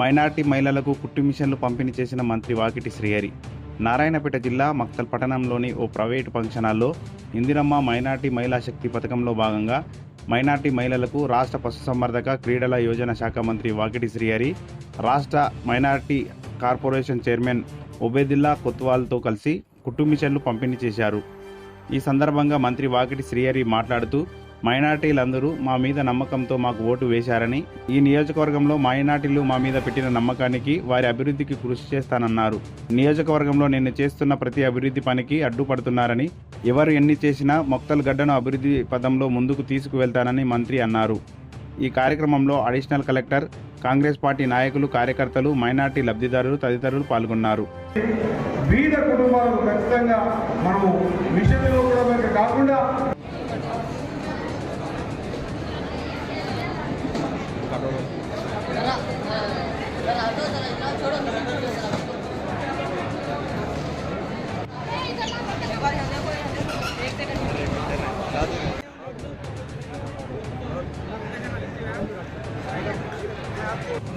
Minority మహిళలకు కుట్టు మిషన్లు పంపిణీ చేసిన మంత్రి వాకిటి శ్రీహరి. నారాయణపేట జిల్లా మక్తల్ పట్టణంలోని ఓ ప్రైవేటు ఫంక్షన్ హాల్లో ఇందిరమ్మ మైనార్టీ మహిళా శక్తి పథకంలో భాగంగా మైనార్టీ మహిళలకు రాష్ట్ర పశుసంవర్ధక క్రీడల యోజన శాఖ మంత్రి వాకిటి శ్రీహరి రాష్ట్ర మైనార్టీ కార్పొరేషన్ చైర్మన్ ఒబేదిల్లా కొత్వాల్తో కలిసి కుట్టు మిషన్లు పంపిణీ చేశారు. ఈ సందర్భంగా మంత్రి వాకిటి శ్రీహరి మాట్లాడుతూ మైనార్టీలందరూ మా మీద నమ్మకంతో మాకు ఓటు వేశారని ఈ నియోజకవర్గంలో మైనార్టీలు మా మీద పెట్టిన నమ్మకానికి వారి అభివృద్ధికి కృషి చేస్తానన్నారు. నియోజకవర్గంలో నేను చేస్తున్న ప్రతి అభివృద్ధి పనికి అడ్డుపడుతున్నారని ఎవరు ఎన్ని చేసినా మొక్కలు గడ్డను అభివృద్ధి పదంలో ముందుకు తీసుకువెళ్తానని మంత్రి అన్నారు. ఈ కార్యక్రమంలో అడిషనల్ కలెక్టర్ కాంగ్రెస్ పార్టీ నాయకులు కార్యకర్తలు మైనార్టీ లబ్ధిదారులు తదితరులు పాల్గొన్నారు. బీద కుటుంబాలకు ఖచ్చితంగా మనము మిషన్లో కూడా కాకుండా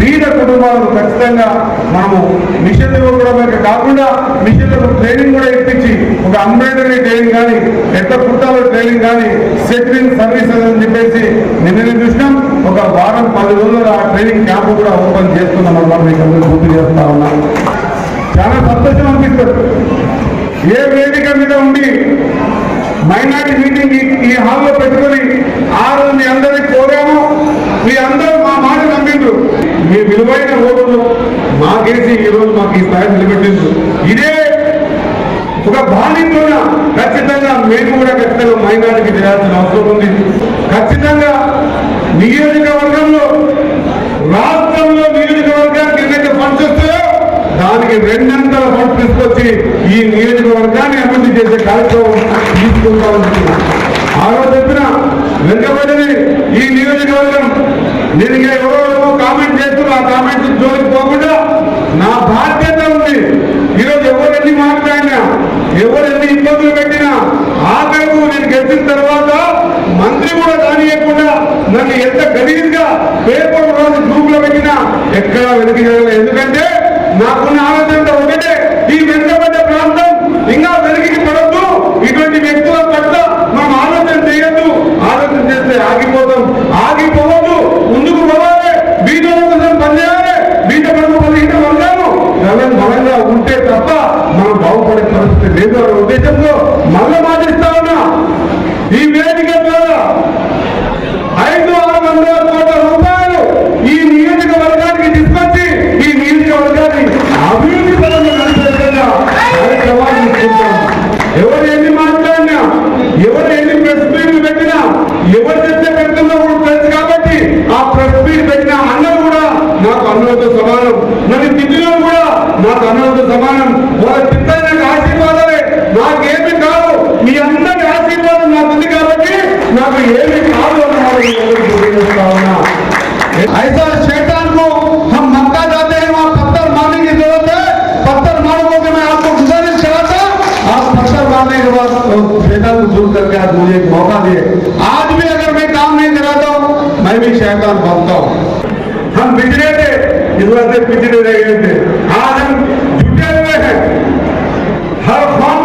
బీద కుటుంబాలకు ఖచ్చితంగా మనము మిషన్లు కూడా కాకుండా మిషన్లకు ట్రైనింగ్ కూడా ఇప్పించి ఒక అంబ్రాయిడరీ ట్రైనింగ్ కానీ ఎట్లా కుట్టాలో ట్రైనింగ్ కానీ సెటిలింగ్ సర్వీసెస్ అని చెప్పేసి నిన్న చూసినాం. ఒక వారం పది రోజులు ఆ ట్రైనింగ్ క్యాంప్ కూడా ఓపెన్ చేస్తున్నాం అన్నమాట. మీకు అందరూ గుర్తు చేస్తా ఉన్నాం. చాలా సంతోషం అనిపిస్తుంది. ఏ వేదిక మీద ఉండి మైనార్టీ మీటింగ్ ఈ- హాల్లో పెట్టుకొని ఆ రోజు మీ అందరినీ కోరాము మీ అందరూ మా మాట నమ్మిండ్రు మీ ఓట్లు మాకేసి ఈ రోజు మాకు ఈ స్థాయి నిలబెట్టింది ఇదే ఒక బాధ్యతన ఖచ్చితంగా మేము కూడా ఖచ్చితంగా మైనార్టీకి చేయాల్సిన అవసరం ఉంది. ఖచ్చితంగా నియోజకవర్గంలో రాష్ట్రంలో నియోజకవర్గానికి ఎన్నైతే ఫండ్స్ వస్తాయో దానికి రెండంతల ఫండ్స్ తీసుకొచ్చి ఈ నియోజకవర్గాన్ని అభివృద్ధి చేసే కార్యక్రమం తీసుకుంటామని ఆ రోజు చెప్పిన వెనుకబడినది ఈ నియోజకవర్గం నేను ఇంకా ఎవరో ఏమో కామెంట్ చేస్తూ ఆ కామెంట్ జోలికి పోకుండా నా బాధ్యత ఉంది ఈరోజు ఎవరు ఎన్ని మాట్లాడినా ఎవరు ఎన్ని ఇబ్బందులు పెట్టినా ఆఖరకు నేను గెలిచిన తర్వాత మంత్రి కూడా కానియకుండా నన్ను ఎంత గలీజ్గా పేపర్ రోజు గ్రూప్లో పెట్టినా ఎక్కడా వెనక్కి ఎందుకంటే నాకున్న ఆలోచన పరిస్థితి లేదు మళ్ళీ మాటిస్తా ఉన్నా. ఈ వేదిక ద్వారా ఐదు ఆరు వందల కోట్ల రూపాయలు ఈ నియోజకవర్గానికి తీసుకొచ్చి ఈ నియోజకవర్గాన్ని అభివృద్ధి పరంగా నడిపే కార్యక్రమాలు ఎవరు ఎన్ని మాట్లాడినా ఎవరు ఎన్ని ప్రెస్ మీట్లు పెట్టినా ఎవరు చెప్తే పెడుతుందో కూడా తెలుసు కాబట్టి ఆ ప్రెస్ మీట్ పెట్టిన అన్నలు కూడా నాకు అన్నలతో సమానం. మరి తిట్టిన కూడా నాకు అన్నలతో సమానం. వాళ్ళ ఏమి కాదు అన్నమాట మీ అందరికీ తెలియజేస్తా ఉన్నా ऐसा शैतान को हम मक्का जाते हैं वहाँ पत्थर मारने की जरूरत है पत्थर मारोगे कि मैं आपको गुजारिश करा था आप पत्थर मारने के बाद तो शैतान को दूर करके आज मुझे एक मौका दिए आज भी अगर मैं काम नहीं कराता हूँ मैं भी शैतान बनता हूँ हम पिछड़े थे इस वजह से पिछड़े रह गए थे आज हम जुटे हुए हैं हर फॉर्म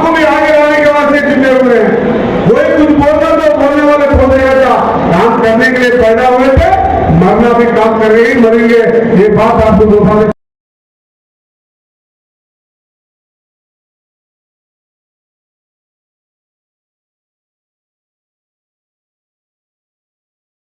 लगेगी मरेंगे ये बात आपको दोबारा